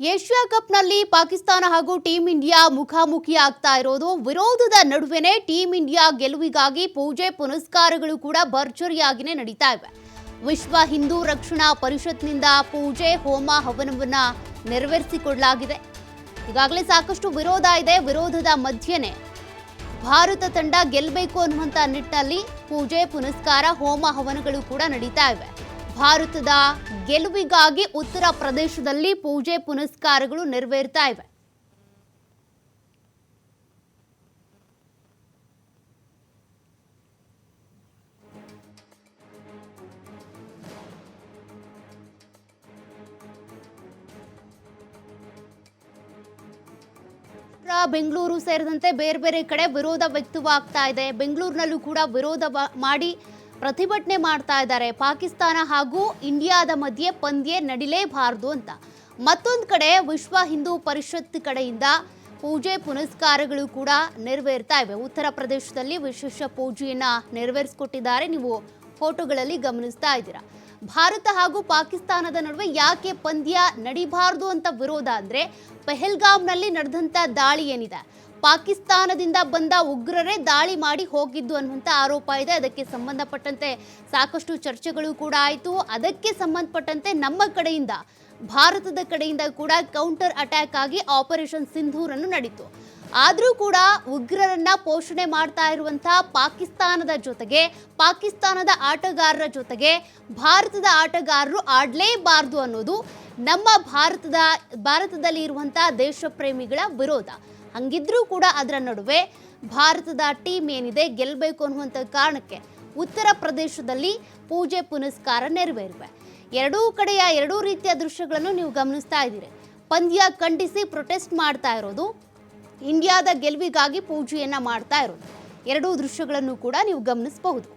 Asia ಕಪ್ನಲ್ಲಿ Pakistan ಹಾಗೂ team India ಮುಖಾಮುಖಿ ಆಗ್ತಾ ಇರೋದು. ವಿರೋಧದ ನಡುವೆನೇ ಟೀಂ ಇಂಡಿಯಾ ಗೆಲುವಿಗಾಗಿ ಪೂಜೆ ಪುನಸ್ಕಾರಗಳು ಕೂಡ ಭರ್ಜರಿಯಾಗಿನೇ ನಡೀತಾ ಇವೆ. ವಿಶ್ವ ಹಿಂದೂ ರಕ್ಷಣಾ ಪರಿಷತ್ನಿಂದ ಪೂಜೆ, ಹೋಮ, ಹವನವನ್ನ ನೆರವೇರಿಸಿಕೊಳ್ಳಲಾಗಿದೆ ಈಗಾಗಲೇ ಸಾಕಷ್ಟು ವಿರೋಧ ಇದೆ. ವಿರೋಧದ ಮಧ್ಯೆನೇ ಭಾರತ ತಂಡ ಗೆಲ್ಲಬೇಕು ಅನ್ನುವಂಥ ನಿಟ್ಟಿನಲ್ಲಿ ಪೂಜೆ, ಪುನಸ್ಕಾರ, ಹೋಮ, ಹವನಗಳು ಕೂಡ ನಡೀತಾ ಇವೆ. ಭಾರತದ ಗೆಲುವಿಗಾಗಿ ಉತ್ತರ ಪ್ರದೇಶದಲ್ಲಿ ಪೂಜೆ ಪುನಸ್ಕಾರಗಳು ನೆರವೇರ್ತಾ ಇವೆ. ಬೆಂಗಳೂರು ಸೇರಿದಂತೆ ಬೇರೆ ಬೇರೆ ಕಡೆ ವಿರೋಧ ವ್ಯಕ್ತವಾಗ್ತಾ ಇದೆ. ಬೆಂಗಳೂರಿನಲ್ಲೂ ಕೂಡ ವಿರೋಧ ಮಾಡಿ ಪ್ರತಿಭಟನೆ ಮಾಡ್ತಾ ಇದ್ದಾರೆ. ಪಾಕಿಸ್ತಾನ ಹಾಗೂ ಇಂಡಿಯಾದ ಮಧ್ಯೆ ಪಂದ್ಯ ನಡಿಲೇಬಾರದು ಅಂತ. ಮತ್ತೊಂದು ಕಡೆ ವಿಶ್ವ ಹಿಂದೂ ಪರಿಷತ್ ಕಡೆಯಿಂದ ಪೂಜೆ ಪುನಸ್ಕಾರಗಳು ಕೂಡ ನೆರವೇರ್ತಾ ಇವೆ. ಉತ್ತರ ಪ್ರದೇಶದಲ್ಲಿ ವಿಶೇಷ ಪೂಜೆಯನ್ನು ನೆರವೇರಿಸಿಕೊಟ್ಟಿದ್ದಾರೆ. ನೀವು ಫೋಟೋಗಳಲ್ಲಿ ಗಮನಿಸ್ತಾ ಇದ್ದೀರಾ. ಭಾರತ ಹಾಗೂ ಪಾಕಿಸ್ತಾನದ ನಡುವೆ ಯಾಕೆ ಪಂದ್ಯ ನಡಿಬಾರದು ಅಂತ ವಿರೋಧ ಅಂದರೆ ಪೆಹಲ್ಗಾಮ್ನಲ್ಲಿ ನಡೆದಂತ ದಾಳಿ ಏನಿದೆ. ಪಾಕಿಸ್ತಾನದಿಂದ ಬಂದ ಉಗ್ರರೇ ದಾಳಿ ಮಾಡಿ ಹೋಗಿದ್ದು ಅನ್ನುವಂಥ ಆರೋಪ ಇದೆ. ಅದಕ್ಕೆ ಸಂಬಂಧಪಟ್ಟಂತೆ ಸಾಕಷ್ಟು ಚರ್ಚೆಗಳು ಕೂಡ ಆಯಿತು. ಅದಕ್ಕೆ ಸಂಬಂಧಪಟ್ಟಂತೆ ನಮ್ಮ ಕಡೆಯಿಂದ, ಭಾರತದ ಕಡೆಯಿಂದ ಕೂಡ ಕೌಂಟರ್ ಅಟ್ಯಾಕ್ ಆಗಿ ಆಪರೇಷನ್ ಸಿಂಧೂರನ್ನು ನಡೀತು. ಆದರೂ ಕೂಡ ಉಗ್ರರನ್ನ ಪೋಷಣೆ ಮಾಡ್ತಾ ಇರುವಂತಹ ಪಾಕಿಸ್ತಾನದ ಜೊತೆಗೆ, ಪಾಕಿಸ್ತಾನದ ಆಟಗಾರರ ಜೊತೆಗೆ ಭಾರತದ ಆಟಗಾರರು ಆಡಲೇಬಾರ್ದು ಅನ್ನೋದು ನಮ್ಮ ಭಾರತದ ಭಾರತದಲ್ಲಿ ಇರುವಂತಹ ದೇಶ ಪ್ರೇಮಿಗಳ ವಿರೋಧ. ಹಂಗಿದ್ರೂ ಕೂಡ ಅದರ ನಡುವೆ ಭಾರತದ ಟೀಮ್ ಏನಿದೆ ಗೆಲ್ಲಬೇಕು ಅನ್ನುವಂಥ ಕಾರಣಕ್ಕೆ ಉತ್ತರ ಪ್ರದೇಶದಲ್ಲಿ ಪೂಜೆ ಪುನಸ್ಕಾರ ನೆರವೇರಿವೆ. ಎರಡೂ ಕಡೆಯ ಎರಡೂ ರೀತಿಯ ದೃಶ್ಯಗಳನ್ನು ನೀವು ಗಮನಿಸ್ತಾ ಇದ್ದೀರಿ. ಪಂದ್ಯ ಖಂಡಿಸಿ ಪ್ರೊಟೆಸ್ಟ್ ಮಾಡ್ತಾ ಇರೋದು, ಇಂಡಿಯಾದ ಗೆಲುವಿಗಾಗಿ ಪೂಜೆಯನ್ನು ಮಾಡ್ತಾ ಇರೋದು. ಎರಡೂ ದೃಶ್ಯಗಳನ್ನು ಕೂಡ ನೀವು ಗಮನಿಸಬಹುದು.